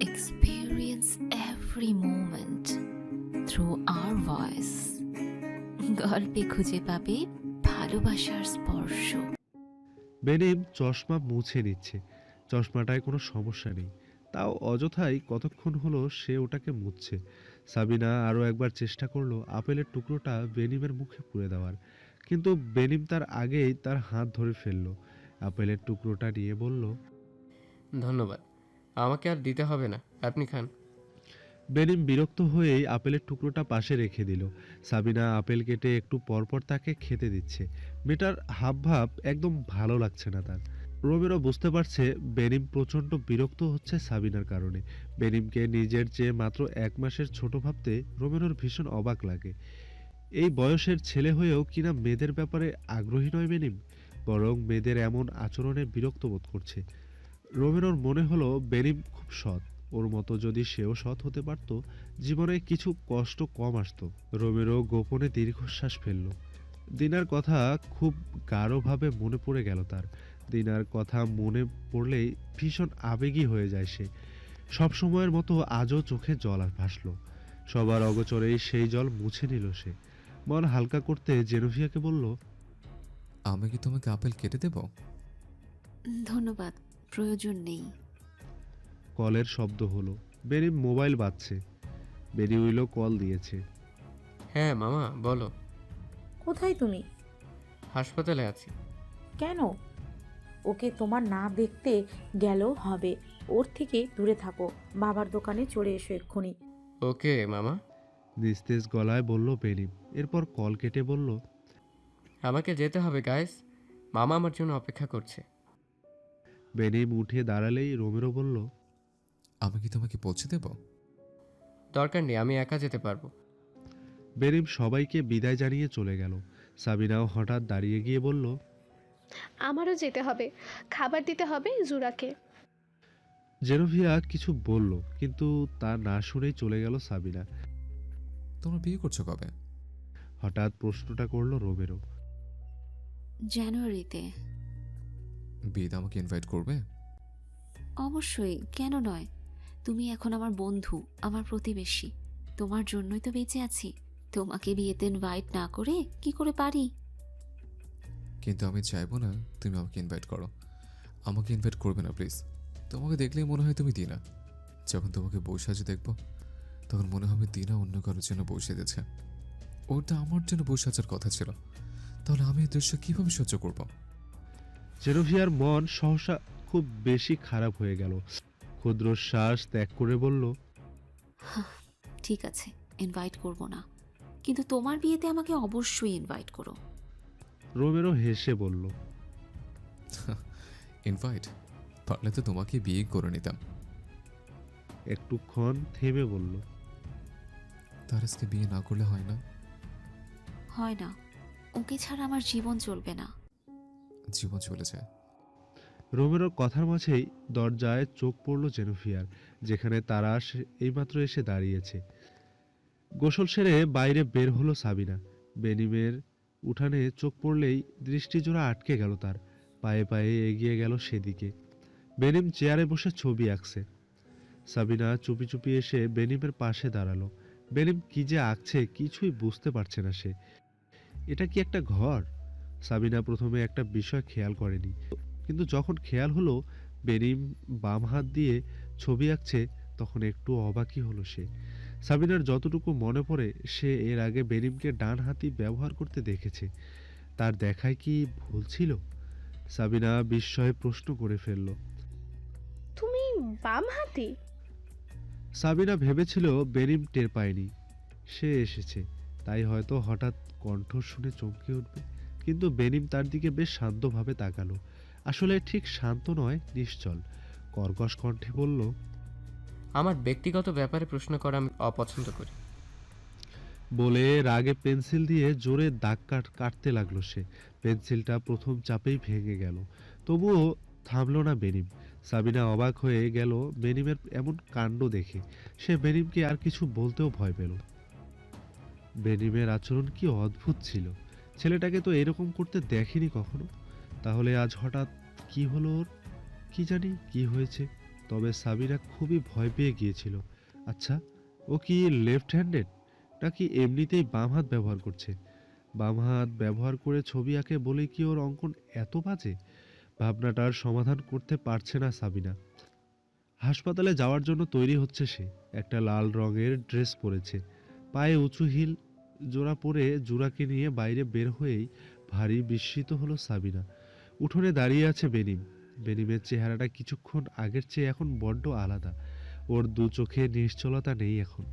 experience every moment through our voice. গল্পে খুঁজে পাবে ভালোবাসার স্পর্শ। বেনিম চশমা মুছে নিচ্ছে। চশমাটায় কোনো সমস্যা নেই। তাও অযথাই কতক্ষণ হলো সে ওটাকে মুছছে। সাবিনা আরও একবার চেষ্টা করল আপেলের টুকরোটা বেনিমের মুখে পুড়ে দেওয়ার। কিন্তু বেনিম তার আগেই তার হাত ধরে ফেলল। আপেলের টুকরোটা নিয়ে বলল ধন্যবাদ। আমাকে আর দিতে হবে না। আপনি খান। বেনিম বিরক্ত হয়েই আপেলের টুকরোটা পাশে রেখে দিল। সাবিনা আপেল কেটে একটু পরপর তাকে খেতে দিচ্ছে। মেয়েটার হাবভাব একদম ভালো লাগছে না তার। রোমেরও বুঝতে পারছে বেনিম প্রচণ্ড বিরক্ত হচ্ছে সাবিনার কারণে। বেনিমকে নিজের চেয়ে মাত্র এক মাসের ছোট ভাবতে রোমেরোর ভীষণ অবাক লাগে। এই বয়সের ছেলে হয়েও কিনা মেয়েদের ব্যাপারে আগ্রহী নয় বেনিম, বরং মেয়েদের এমন আচরণে বিরক্ত বোধ করছে। রোমেরোর মনে হলো বেনিম খুব সৎ। ওর মতো যদি সেও সৎ হতে পারত জীবনে কিছু কষ্ট কম আসতো। রোমেরো গোপনে দীর্ঘশ্বাস ফেলল। দিনার কথা খুব গাঢ়ভাবে মনে পড়ে গেল তার। দিনার কথা মনে পড়লেই ভীষণ আবেগী হয়ে যায় সে। সব সময়ের মতো আজও চোখে জল আর ভাসলো। সবার অগোচরেই সেই জল মুছে নিল সে। মন হালকা করতে জেনোভিয়াকে বলল আমি কি তোমাকে আপেল কেটে দেব? ধন্যবাদ। প্রয়োজন নেই। কলের শব্দ হলো। বেরি মোবাইল বাজছে। বেরি উইলো কল দিয়েছে। হ্যাঁ মামা বলো। কোথায় তুমি? হাসপাতালে আছি। কেন? ওকে তোমার না দেখতে গেলেও হবে। ওর থেকে দূরে থাকো। বাবার দোকানে চলে এসো এক্ষুনি। ওকে মামা। নিস্তেজ গলায় বলল বেনিম এরপর কল কেটে বলল আমাকে যেতে হবে গাইস। মামা আমার জন্য অপেক্ষা করছে। বেনিম উঠে দাঁড়ালেই রোমেরো বলল আমি কি তোমাকে পৌঁছে দেব? দরকার নেই আমি একা যেতে পারব। বেনিম সবাইকে বিদায় জানিয়ে চলে গেল। সাবিনাও হঠাৎ দাঁড়িয়ে গিয়ে বলল আমারও যেতে হবে। খাবার দিতে হবে জুরাকে। জেনোভিয়া কিছু বলল কিন্তু তা না শুনেই চলে গেল সাবিনা। তোমরা বিয়ে করছ কবে? হঠাৎ প্রশ্নটা করল রোমেরো জানুয়ারিতে। বিয়েতে আমাকে ইনভাইট করবে? অবশ্যই কেন নয়? তুমি এখন আমার বন্ধু আমার প্রতিবেশী। তোমার জন্যই তো বেঁচে আছি। তোমাকে বিয়েতে ইনভাইট না করে কি করে পারি? কিন্তু আমি চাইব না তুমি আমাকে ইনভাইট করো। আমাকে ইনভাইট করবে না প্লিজ তোমাকে দেখলেই মনে হয় তুমি দিনা। যখন তোমাকে বসে সাজে দেখব তখন মনে হবে দিনা অন্য কারোর জন্য বই সেজেছে ওটা আমার জন্য বসে সাজার কথা ছিল। তাহলে আমি এই দৃশ্য কীভাবে সহ্য করব? জেনোভিয়ার মন সহসা খুব বেশি খারাপ হয়ে গেল। ক্ষুদ্র শ্বাস ত্যাগ করে বলল ঠিক আছে ইনভাইট করব না। কিন্তু তোমার বিয়েতে আমাকে অবশ্যই ইনভাইট করো। রোমেরো হেসে বলল ইনভাইট পারলে তো তোমাকে বিয়ে করে নিতাম। একটুক্ষণ থেমে বলল তার আজকে বিয়ে না করলে হয় না? হয় না ওকে ছাড়া আমার জীবন চলবে না। জীবন চলে যায় কথার মাঝেই দরজায় চোখ পড়ল জেনোফিয়ার, যেখানে তারা এইমাত্র এসে দাঁড়িয়েছে। গোসল সেরে বাইরে বের হলো সাবিনা। বেনিমের উঠানে চোখ পড়লেই দৃষ্টিজোড়া আটকে গেল তার, পায়ে পায়ে এগিয়ে গেল সেদিকে। বেনিম চেয়ারে বসে ছবি আঁকছে। সাবিনা চুপি চুপি এসে বেনিমের পাশে দাঁড়াল। বেনিম কি যে আঁকছে কিছুই বুঝতে পারছে না সে। এটা কি একটা ঘর? সাবিনা প্রথমে একটা বিষয় খেয়াল করেনি। কিন্তু যখন খেয়াল হলো বেনিম বাম হাত দিয়ে ছবি আঁকছে তখন একটু অবাকই হলো সে। সাবিনার যতটুকু মনে পড়ে সে এর আগে বেনিমকে ডান হাতি ব্যবহার করতে দেখেছে। তার দেখায় কি ভুল ছিল? সাবিনা বিস্ময়ে প্রশ্ন করে ফেলল। তুমি বাম হাতি? সাবিনা ভেবেছিল বেনিম টের পায়নি। সে এসেছে তাই হয়তো হঠাৎ কণ্ঠ শুনে চমকে উঠবে। কিন্তু বেনিম তার দিকে বেশ শান্তভাবে তাকালো। আসলে ঠিক শান্ত নয় নিশ্চল। কর্কশ কণ্ঠে বলল আমার ব্যক্তিগত ব্যাপারে প্রশ্ন করা আমি অপছন্দ করি। বলে রাগে পেন্সিল দিয়ে জোরে দাগ কাট কাটতে লাগল সে। পেন্সিলটা প্রথম চাপেই ভেঙে গেল। তবুও থামলো না বেনিম। সাবিনা অবাক হয়ে গেল বেনিমের এমন কাণ্ড দেখে। সে বেনিমকে আর কিছু বলতেও ভয় পেল। বেনিমের আচরণ কি অদ্ভুত ছিল। ছেলেটাকে তো এরকম করতে দেখেনি কখনো? তাহলে আজ হঠাৎ কি হলো ওর? কি জানি, কি হয়েছে? তবে সাবিরা খুবই ভয় পেয়ে গিয়েছিল। আচ্ছা ও কি লেফট হ্যান্ডেড নাকি এমনিতেই বাম হাত ব্যবহার করছে? বাম হাত ব্যবহার করে ছবি আঁকে বলে কি ওর অঙ্কন এত বাজে? ভাবনাটার সমাধান করতে পারছে না সাবিনা। হাসপাতালে যাওয়ার জন্য তৈরি হচ্ছে সে। একটা লাল রঙের ড্রেস পরেছে। পায়ে উঁচু হিল জোড়া পরে জোড়াকে নিয়ে বাইরে বের হয়েই ভারী বিস্মিত হলো সাবিনা। উঠোনে দাঁড়িয়ে আছে বেনিম। বেনিমের চেহারাটা কিছুক্ষণ আগের চেয়ে এখন বড্ড আলাদা। ওর দু চোখে নিশ্চলতা নেই এখন।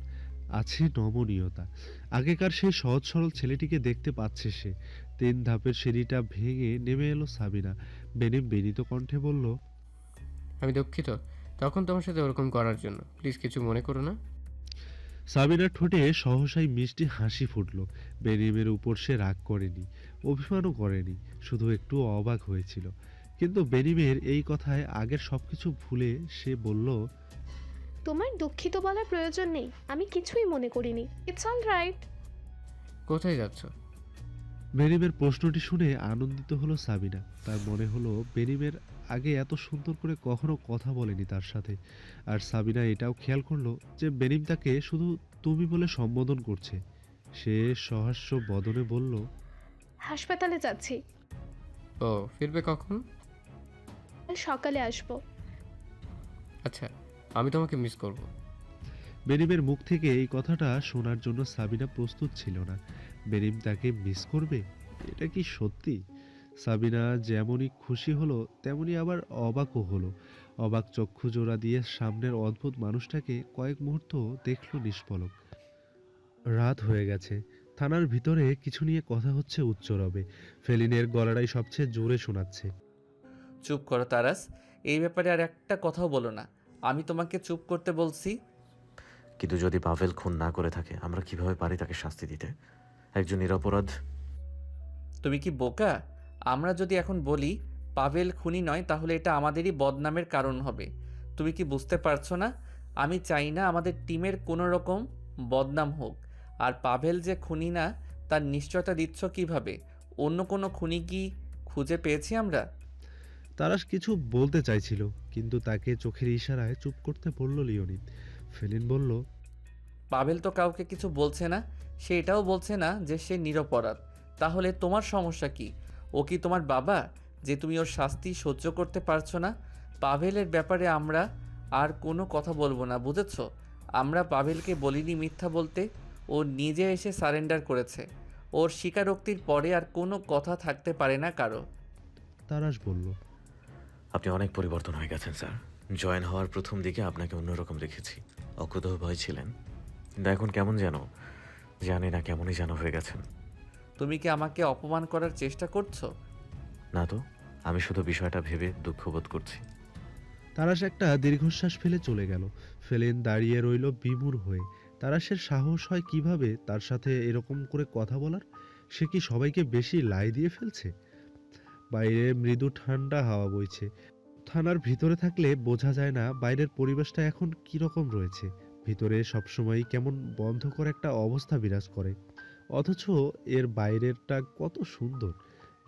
আছে নমনীয়তা। আগেকার সেই সহজ সরল ছেলেটিকে দেখতে পাচ্ছে সে। তিন ধাপের সিঁড়িটা ভেঙে নেমে এলো সাবিনা। বেনিম বেনিত কণ্ঠে বলল, আমি দুঃখিত। তখন তোমার সাথে ওরকম করার জন্য। প্লিজ কিছু মনে করো না। সাবিনার ঠোঁটে সহসাই মিষ্টি হাসি ফুটল। বেনিমের উপর সে রাগ করেনি অভিমানও করেনি শুধু একটু অবাক হয়েছিল। কিন্তু বেনিমের এই কথায় আগের সবকিছু ভুলে সে বলল তোমার দুঃখিত বলার প্রয়োজন নেই আমি কিছুই মনে করিনি। ইটস অল রাইট কোথায় যাচ্ছ? বেনিমের প্রশ্নটি শুনে আনন্দিত হলো সাবিনা তার মনে হলো বেনিমের আগে এত সুন্দর করে কখনো কথা বলেনি তার সাথে। আর সাবিনা এটাও খেয়াল করল যে বেনিম তাকে শুধু তুমি বলে সম্বোধন করছে। সে সহাস্য বদনে বলল হাসপাতালে যাচ্ছি। ও ফিরবে কখন? কাল সকালে আসব। আচ্ছা আমি তোমাকে মিস করব। বেনিমের মুখ থেকে এই কথাটা শোনার জন্য সাবিনা প্রস্তুত ছিল না। বেনিম তাকে মিস করবে? এটা কি সত্যি? সাবিনা যেমনই খুশি হলো তেমনি আবার অবাকও হলো। অবাক চক্ষু জোড়া দিয়ে সামনের অদ্ভুত মানুষটাকে কয়েক মুহূর্ত দেখল নিষ্পলক। রাত হয়ে গেছে। থানার ভিতরে কিছু নিয়ে কথা হচ্ছে উচ্চরবে ফেলিনের গলাটাই সবচেয়ে জোরে শোনাচ্ছে। চুপ করো তারাস এই ব্যাপারে আর একটা কথাও বলো না। আমি তোমাকে চুপ করতে বলছি। কিন্তু যদি পাভেল খুন না করে থাকে আমরা কীভাবে পারি তাকে শাস্তি দিতে? একজন নিরপরাধ। তুমি কি বোকা? আমরা যদি এখন বলি পাভেল খুনি নয় তাহলে এটা আমাদেরই বদনামের কারণ হবে। তুমি কি বুঝতে পারছ না? আমি চাই না আমাদের টিমের কোনো রকম বদনাম হোক। আর পাভেল যে খুনি না তার নিশ্চয়তা দিচ্ছ কীভাবে? অন্য কোনো খুনি কি খুঁজে পেয়েছি আমরা? তারাশ কিছু বলতে চাইছিল কিন্তু তাকে চোখের ইশারায় চুপ করতে বলল লিওনিদ ফেলিন বলল পাভেল তো কাউকে কিছু বলছে না সে এটাও বলছে না যে সে নিরপরাধ। তাহলে তোমার সমস্যা কি? ও কি তোমার বাবা যে তুমি ওর শাস্তি সহ্য করতে পারছ না? পাভেলের ব্যাপারে আমরা আর কোনো কথা বলব না বুঝেছ? আমরা পাভেলকে বলিনি মিথ্যা বলতে। ও নিজে এসে সারেন্ডার করেছে। ওর স্বীকারোক্তির পরে আর কোনো কথা থাকতে পারে না কারও। তারাশ বলল আপনি অনেক পরিবর্তন হয়ে গেছেন স্যার। জয়েন হওয়ার প্রথম দিকে আপনাকে অন্যরকম দেখেছি। অকুতহ ভয় ছিলেন। কিন্তু এখন কেমন যেন জানি না কেমনই যেন হয়ে গেছেন। তুমি কি আমাকে অপমান করার চেষ্টা করছ? না তো আমি শুধু বিষয়টা ভেবে দুঃখবোধ করছি। তারাশ একটা দীর্ঘশ্বাস ফেলে চলে গেল। ফেলেন দাঁড়িয়ে রইল বিমূর হয়ে। তারাশের সাহস হয় কীভাবে তার সাথে এরকম করে কথা বলার? সে কি সবাইকে বেশি লাই দিয়ে ফেলছে? বাইরে মৃদু ঠান্ডা হাওয়া বইছে। থানার ভিতরে থাকলে বোঝা যায় না বাইরের পরিবেশটা এখন কি রকম রয়েছে। ভিতরে সবসময় কেমন বন্ধ করে একটা অবস্থা বিরাজ করে। অথচ এর বাইরেরটা কত সুন্দর।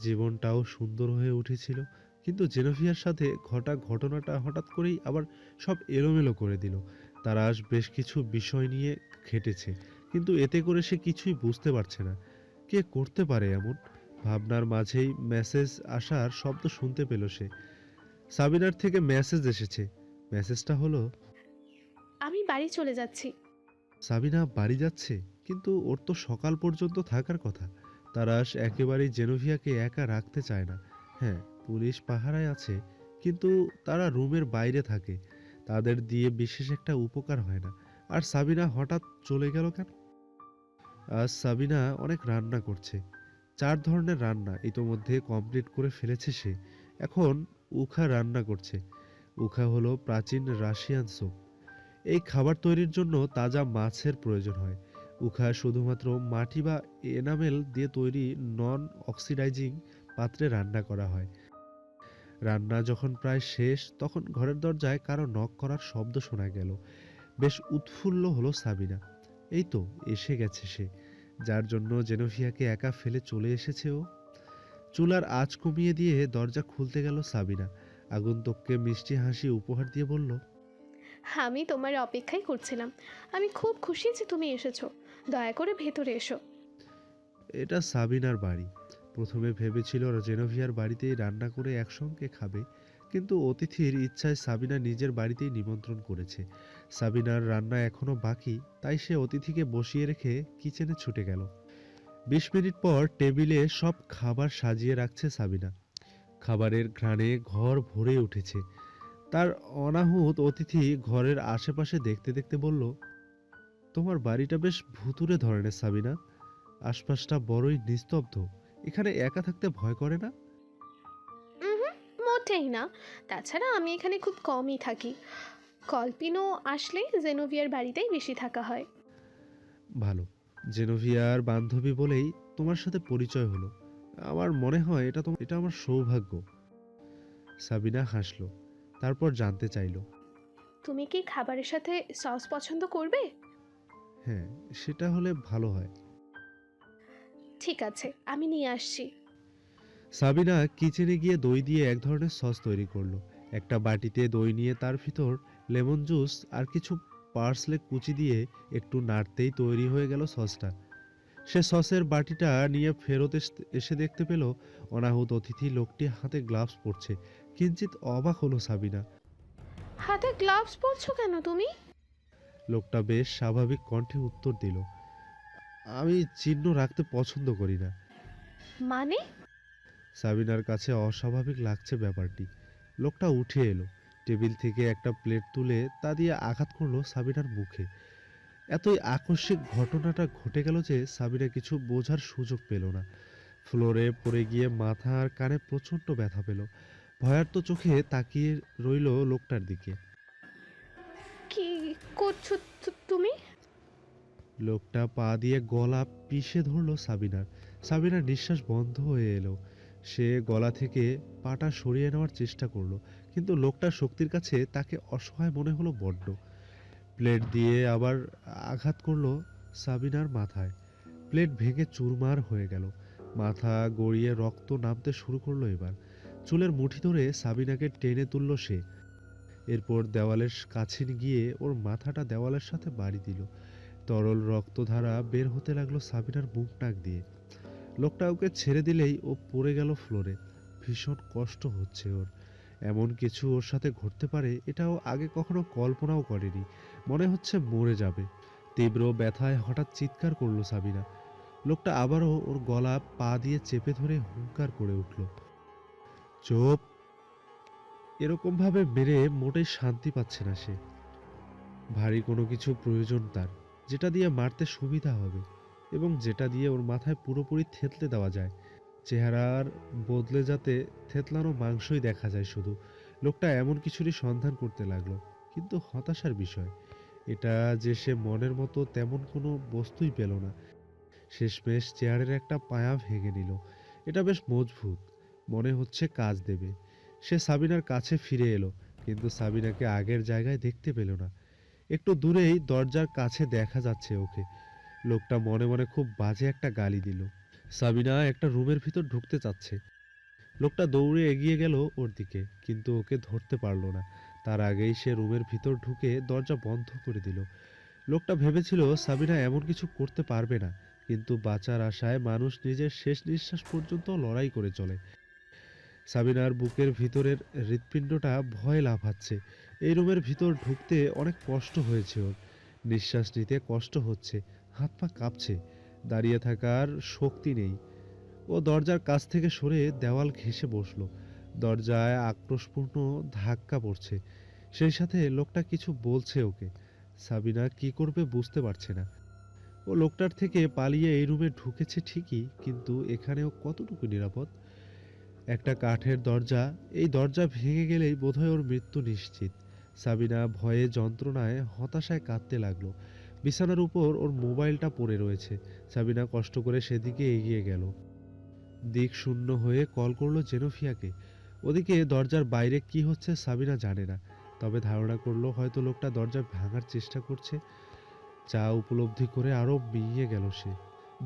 জীবনটাও সুন্দর হয়ে উঠেছিল কিন্তু জেনোভিয়ার সাথে ঘটা ঘটনাটা হঠাৎ করেই আবার সব এলোমেলো করে দিল। তারাশ বেশ কিছু বিষয় নিয়ে খেটেছে কিন্তু এতে করে সে কিছুই বুঝতে পারছে না। কে করতে পারে এমন? ভাবনার মাঝেই মেসেজ আসার শব্দ শুনতে পেল সে। সাবিনার থেকে মেসেজ এসেছে। মেসেজটা হলো আমি বাড়ি চলে যাচ্ছি। সাবিনা বাড়ি যাচ্ছে? কিন্তু ওর তো সকাল পর্যন্ত থাকার কথা। তারাশ একেবারেই জেনোভিয়াকে একা রাখতে চায় না। হ্যাঁ পুলিশ পাহারায় আছে, কিন্তু তারা রুমের বাইরে থাকে। তাদের দিয়ে বিশেষ একটা উপকার হয় না। আর সাবিনা হঠাৎ চলে গেল কেন? আজ সাবিনা অনেক রান্না করছে। চার ধরনের রান্না ইতোমধ্যে কমপ্লিট করে ফেলেছে সে। এখন উখা রান্না করছে। উখা হলো প্রাচীন রাশিয়ান স্যুপ। এই খাবার তৈরির জন্য তাজা মাছের প্রয়োজন হয়। উখা শুধুমাত্র মাটি বা এনামেল দিয়ে তৈরি নন অক্সিডাইজিং পাত্রে রান্না করা হয়। রান্না যখন প্রায় শেষ, তখন ঘরের দরজায় কারও নক করার শব্দ শোনা গেল। বেশ উৎফুল্ল হলো সাবিনা। এই তো, এসে গেছে সে। যার জন্য জেনোভিয়াকে একা ফেলে চলে এসেছে ও। চুলার আঁচ কমিয়ে দিয়ে দরজা খুলতে গেল সাবিনা। আগন্তুককে মিষ্টি হাসি উপহার দিয়ে বলল আমি তোমার অপেক্ষাই করছিলাম। আমি খুব খুশি যে তুমি এসেছ। দয়া করে ভেতরে এসো। এটা সাবিনার বাড়ি। প্রথমে ভেবেছিল জেনোভিয়ার বাড়িতেই রান্না করে একসঙ্গে খাবে, কিন্তু অতিথির ইচ্ছায় সাবিনা নিজের বাড়িতেই নিমন্ত্রণ করেছে। সাবিনার রান্না এখনও বাকি, তাই সে অতিথিকে বসিয়ে রেখে কিচেনে ছুটে গেল। বিশ মিনিট পর টেবিলে সব খাবার সাজিয়ে রাখছে সাবিনা। খাবারের ঘ্রাণে ঘর ভরে উঠেছে। তার অনাহুত অতিথি ঘরের আশেপাশে দেখতে দেখতে বলল তোমার বাড়িটা বেশ ভুতুরে ধরনের সাবিনা। আশপাশটা বড়ই নিস্তব্ধ। এখানে একা থাকতে ভয় করে না? মোটেই না। তাছাড়া আমি এখানে খুব কমই থাকি। কল্পিনো আসলে জেনোভিয়ার বাড়িতেই বেশি থাকা হয়। ভালো। জেনোভিয়ার বান্ধবী বলেই তোমার সাথে পরিচয় হলো। আমার মনে হয় এটা তোমার এটা আমার সৌভাগ্য। সাবিনা হাসলো। তারপর জানতে চাইলো। তুমি কি খাবারের সাথে সস পছন্দ করবে? হ্যাঁ সেটা হলে ভালো হয়। ঠিক আছে আমি নিয়ে আসছি। সাবিনা কিচেনে গিয়ে দই দিয়ে এক ধরনের সস তৈরি করল। একটা বাটিতে দই নিয়ে তার ভিতর লেমন জুস আর কিছু পার্সলে কুচি দিয়ে একটু নাড়তেই তৈরি হয়ে গেল সসটা। সে সসের বাটিটা নিয়ে ফেরত এস- এসে দেখতে পেল অনাহুত অতিথি লোকটি হাতে গ্লাভস পরছে। কিঞ্চিত অবাক হলো সাবিনা। হাতে গ্লাভস পরছো কেন তুমি? লোকটা বেশ স্বাভাবিক কণ্ঠে উত্তর দিল আমি চিহ্ন রাখতে পছন্দ করি না। মানে? সাবিনার কাছে অস্বাভাবিক লাগছে ব্যাপারটি। লোকটা উঠে এলো টেবিল থেকে একটা প্লেট তুলে তা দিয়ে আঘাত করল সাবিনার মুখে। এতই আকস্মিক ঘটনাটা ঘটে গেল যে সাবিনা কিছু বোঝার সুযোগ পেল না। ফ্লোরে পড়ে গিয়ে মাথা আর কানে প্রচণ্ড ব্যথা পেল। ভয়ার্ত চোখে তাকিয়ে রইল লোকটার দিকে। কি করছ তুমি? লোকটা পা দিয়ে গলা পিষে ধরলো সাবিনার। সাবিনার নিঃশ্বাস বন্ধ হয়ে এলো। সে গলা থেকে পাটা সরিয়ে নেওয়ার চেষ্টা করল কিন্তু লোকটার শক্তির কাছে তাকে অসহায় মনে হলো বড্ড। প্লেট দিয়ে আবার আঘাত করল সাবিনার মাথায়। প্লেট ভেঙে চুরমার হয়ে গেল। মাথা গড়িয়ে রক্ত নামতে শুরু করল এবার। চুলের মুঠি ধরে সাবিনাকে টেনে তুললো সে। এরপর দেওয়ালের কাছে গিয়ে ওর মাথাটা দেওয়ালের সাথে বাড়ি দিল। তরল রক্তধারা বের হতে লাগল সাবিনার মুখ নাক দিয়ে। লোকটা ওকে ছেড়ে দিলেই ও পড়ে গেল ফ্লোরে। ভীষণ কষ্ট হচ্ছে ওর। এমন কিছু ওর সাথে ঘটতে পারে, এটাও আগে কখনো কল্পনাও করেনি। মনে হচ্ছে মরে যাবে। তীব্র ব্যথায় হঠাৎ চিৎকার করল সাবিনা। লোকটা আবারও ওর গলা পা দিয়ে চেপে ধরে হুঙ্কার করে উঠল। চোপ। এরকমভাবে মেরে মোটেই শান্তি পাচ্ছে না সে। ভারী কোনো কিছু প্রয়োজন তার, যেটা দিয়ে মারতে সুবিধা হবে এবং যেটা দিয়ে ওর মাথায় পুরোপুরি থেতলে দেওয়া যায়। চেহারার বদলে যাতে থেতলানো মাংসই দেখা যায় শুধু। লোকটা এমন কিছুরই সন্ধান করতে লাগল, কিন্তু হতাশার বিষয়। এটা যে সে মনের মতো তেমন কোনো বস্তুই পেল না। শেষমেশ চেয়ারের একটা পায়া ভেঙে নিল। এটা বেশ মজবুত। মনে হচ্ছে কাজ দেবে। সে সাবিনার কাছে ফিরে এলো, কিন্তু সাবিনাকে আগের জায়গায় দেখতে পেল না। একটু দূরেই দরজার কাছে দেখা যাচ্ছে ওকে। লোকটা মনে মনে খুব বাজে একটা গালি দিল। সাবিনা একটা রুমের ভিতর ঢুকতে চাচ্ছে। লোকটা দৌড়ে এগিয়ে গেল ওর দিকে, কিন্তু ওকে ধরতে পারল না। তার আগেই সে রুমের ভিতর ঢুকে দরজা বন্ধ করে দিল। লোকটা ভেবেছিল সাবিনা এমন কিছু করতে পারবে না, কিন্তু বাঁচার আশায় মানুষ নিজের শেষ নিঃশ্বাস পর্যন্ত লড়াই করে চলে। সাবিনার বুকের ভিতরের হৃৎপিণ্ডটা ভয় লাফাচ্ছে। এই রুমের ভিতর ঢুকতে অনেক কষ্ট হয়েছে ওর। নিঃশ্বাস নিতে কষ্ট হচ্ছে, হাত পা কাঁপছে, দাঁড়িয়ে থাকার শক্তি নেই। ও দরজার কাছ থেকে সরে দেওয়াল ঘেঁষে বসল। দরজায় আক্রোশপূর্ণ ধাক্কা পড়ছে। সেই সাথে লোকটা কিছু বলছে ওকে। সাবিনা কি করবে বুঝতে পারছে না। ও লোকটার থেকে পালিয়ে এই রুমে ঢুকেছে ঠিকই, কিন্তু এখানেও কতটুকু নিরাপদ? একটা কাঠের দরজা, এই দরজা ভেঙে গেলেই বোধহয় ওর মৃত্যু নিশ্চিত। সাবিনা ভয়ে যন্ত্রণায় হতাশায় কাঁদতে লাগল। বিছানার উপর ওর মোবাইলটা পড়ে রয়েছে। সাবিনা কষ্ট করে সেদিকে এগিয়ে গেল। দিক শূন্য হয়ে কল করল জেনোফিয়াকে। ওদিকে দরজার বাইরে কি হচ্ছে সাবিনা জানে না, তবে ধারণা করল হয়তো লোকটা দরজা ভাঙার চেষ্টা করছে। যা উপলব্ধি করে আরও মিইয়ে গেল সে।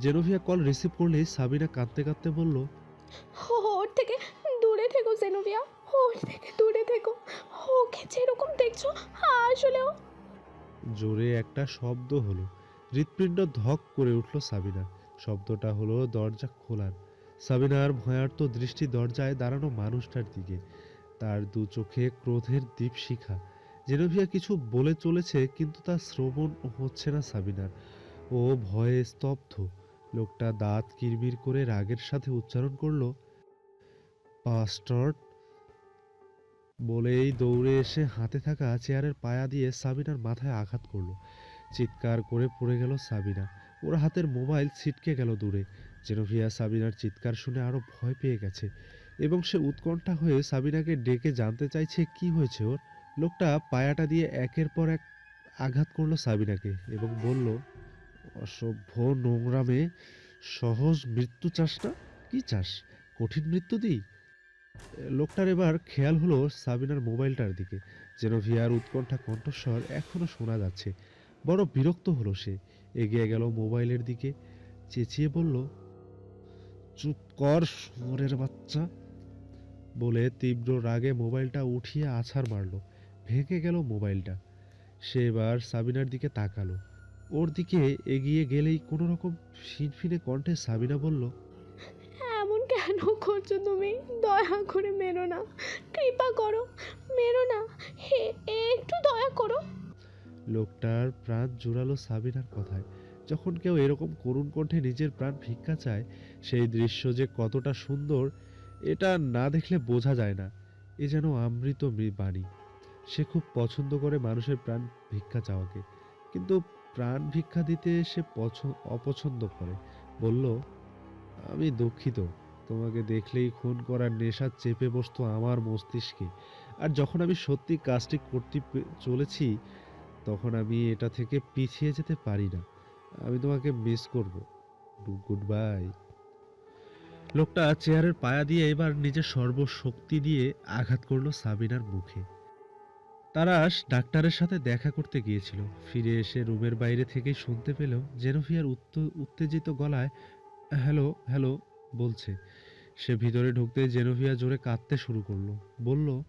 জেনোভিয়া কল রিসিভ করলেই সাবিনা কাঁদতে কাঁদতে বলল ওর থেকে দূরে থেকো ওর থেকে দূরে থেকো। ওকে যেরকম দেখছ, আসলেও। জোরে একটা শব্দ হলো। হৃৎপিণ্ড ধক করে উঠল সাবিনা। শব্দটা হলো দরজা খোলার। সাবিনার ভয়ার্ত দৃষ্টি দরজায় দাঁড়ানো মানুষটার দিকে। তার দু চোখে ক্রোধের দীপশিখা। জেনোভিয়া কিছু বলে চলেছে, কিন্তু তার শ্রবণ হচ্ছে না সাবিনার। ও ভয়ে স্তব্ধ। লোকটা দাঁত কিরমির করে রাগের সাথে উচ্চারণ করল পাস্টার্ড বলেই দৌড়ে এসে হাতে থাকা চেয়ারের পায়া দিয়ে সাবিনার মাথায় আঘাত করল। চিৎকার করে পড়ে গেল সাবিনা। ওর হাতের মোবাইল ছিটকে গেল দূরে। জেনোভিয়া সাবিনার চিৎকার শুনে আরও ভয় পেয়ে গেছে এবং সে উৎকণ্ঠা হয়ে সাবিনাকে ডেকে জানতে চাইছে, কি হয়েছে ওর? লোকটা পায়াটা দিয়ে একের পর এক আঘাত করল সাবিনাকে এবং বলল অসভ্য নোংরা সহজ মৃত্যু চাস না কি চাস কঠিন মৃত্যু দিই? লোকটার এবার খেয়াল হলো সাবিনার মোবাইলটার দিকে জেনোভিয়ার উৎকণ্ঠা কণ্ঠস্বর এখনও শোনা যাচ্ছে। বড় বিরক্ত হলো সে, এগিয়ে গেল মোবাইলের দিকে, চেঁচিয়ে বলল, চুপ কর, শুয়োরের বাচ্চা। বলে তীব্র রাগে মোবাইলটা উঠিয়ে আছাড় মারলো, ভেঙে গেল মোবাইলটা। সে এবার সাবিনার দিকে তাকালো। ওর দিকে এগিয়ে গেলেই কোনো রকম ফিনফিনে কণ্ঠে সাবিনা বলল এমন কেন করছ তুমি? দয়া করে মেরো না। কৃপা করো মেরো না। হে একটু দয়া করো। লোকটার প্রাণ জোড়ালো সাবিনার কথায়। যখন কেউ এরকম করুণ কণ্ঠে নিজের প্রাণ ভিক্ষা চায় সেই দৃশ্য যে কতটা সুন্দর এটা না দেখলে বোঝা যায় না। এ যেন আমৃত বাণী সে খুব পছন্দ করে মানুষের প্রাণ ভিক্ষা চাওয়াকে। কিন্তু প্রাণ ভিক্ষা দিতে সে পছ- অপছন্দ করে। বলল, আমি দুঃখিত, তোমাকে দেখলেই খুন করার নেশা চেপে বসতো আমার মস্তিষ্কে। আর যখন আমি সত্যি কাজটি করতে চলেছি, তখন আমি এটা থেকে পিছিয়ে যেতে পারি না। আমি তোমাকে মিস করব। Good bye. লোকটা চেয়ারের পায়া দিয়ে এবার নিজের সর্বশক্তি দিয়ে আঘাত করল সাবিনার মুখে। তারাশ ডাক্তারের সাথে দেখা করতে গিয়েছিল। ফিরে এসে রুমের বাইরে থেকেই শুনতে পেল জেনোভিয়ার উত্ত- উত্তেজিত গলায়, হ্যালো হ্যালো, বলছে। সে ভিতরে ঢুকতে জেনোভিয়া জোরে কাঁদতে শুরু করল। বলল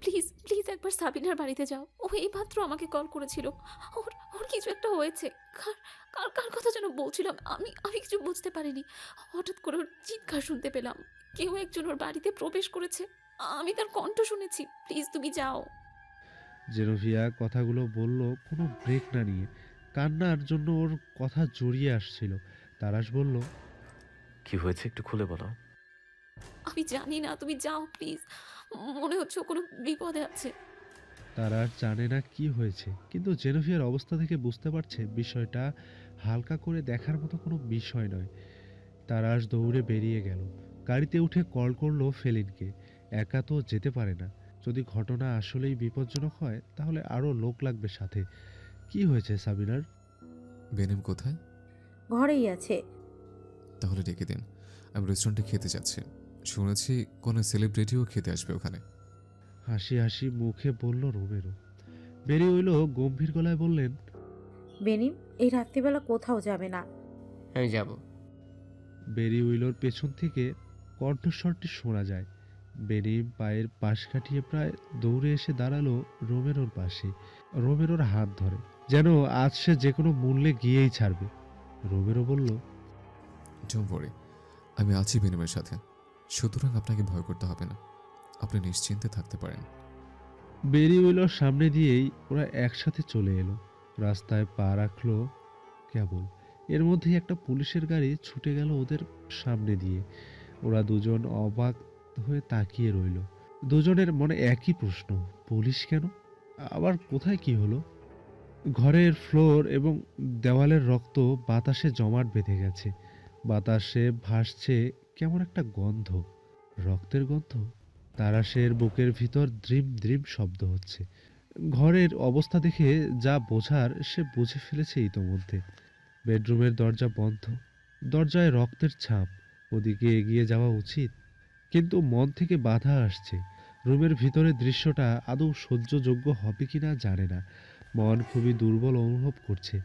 প্লিজ প্লিজ একবার সাবিনার বাড়িতে যাও। ও এইমাত্র আমাকে কল করেছিল। ওর ওর কিছু একটা হয়েছে। কার কার কার কথা যেন বলছিলাম, আমি আমি কিছু বুঝতে পারিনি। হঠাৎ করে ওর চিৎকার শুনতে পেলাম। কেউ একজন ওর বাড়িতে প্রবেশ করেছে। আমি তার কণ্ঠ শুনেছি। প্লিজ তুমি যাও। জেনোভিয়া কথাগুলো বলল কোনো ব্রেক না নিয়ে। কান্নার জন্য ওর কথা জড়িয়ে আসছিল। তারাশ বলল কি হয়েছে একটু খুলে বলো। আমি জানি না তুমি যাও প্লিজ। মনে হচ্ছে ও কোনো বিপদে আছে। তারাশ জানে না কি হয়েছে কিন্তু জেনোভিয়ার অবস্থা থেকে বুঝতে পারছে বিষয়টা হালকা করে দেখার মতো কোনো বিষয় নয়। তারাশ দৌড়ে বেরিয়ে গেল। গাড়িতে উঠে কল করল ফেলিনকে। একা তো যেতে পারে না। যদি ঘটনা আসলেই বিপজ্জনক হয় তাহলে আরও লোক লাগবে সাথে। কি হয়েছে সাবিনার? বেনিম কোথায়? ঘরেই আছে। তাহলে ডেকে দিন। আমি রেস্টুরেন্টে খেতে যাচ্ছি। শুনেছি কোনো সেলিব্রিটিও খেতে আসবে ওখানে। হাসি হাসি মুখে বলল রোমেরো। বেরিয়ে হইল গম্ভীর গলায় বললেন বেনিম এই রাত্রিবেলা কোথাও যাবে না। আমি যাব। বেরি উইলোর পেছন থেকে কণ্ঠস্বরটি শোনা যায়। বেনিম পায়ের পাশ কাটিয়ে প্রায় দৌড়ে এসে দাঁড়াল রোমেরোর পাশে। রোমেরোর হাত ধরে। যেন আজ সে যে কোনো মূল্যে গিয়েই ছাড়বে। রোমেরো বলল ওয়ারি আমি আছি বেনিমের সাথে। সুতরাং আপনাকে ভয় করতে হবে না। আপনি নিশ্চিন্তে থাকতে পারেন। বেরি উইলোর সামনে দিয়েই ওরা একসাথে চলে এলো। রাস্তায় পা রাখল কেবল। এর মধ্যেই একটা পুলিশের গাড়ি ছুটে গেল ওদের সামনে দিয়ে। ওরা দুজন অবাক হয়ে তাকিয়ে রইল। দুজনের মনে একই প্রশ্ন, পুলিশ কেন? আবার কোথায় কি হলো? ঘরের ফ্লোর এবং দেওয়ালের রক্ত বাতাসে জমাট বেঁধে গেছে। বাতাসে ভাসছে কেমন একটা গন্ধ। রক্তের গন্ধ? তারাশের বুকের ভিতর দ্রিম দ্রিম শব্দ হচ্ছে। ঘরের অবস্থা দেখে যা বোঝার সে বুঝে ফেলেছে ইতোমধ্যে। বেডরুমের দরজা বন্ধ। দরজায় রক্তের ছাপ। ওদিকে এগিয়ে যাওয়া উচিত। কিন্তু মন থেকে বাধা আসছে। রুমের ভিতরে দৃশ্যটা আদৌ সহ্যযোগ্য হবে কিনা জানে না। মন খুবই দুর্বল অনুভব করছে।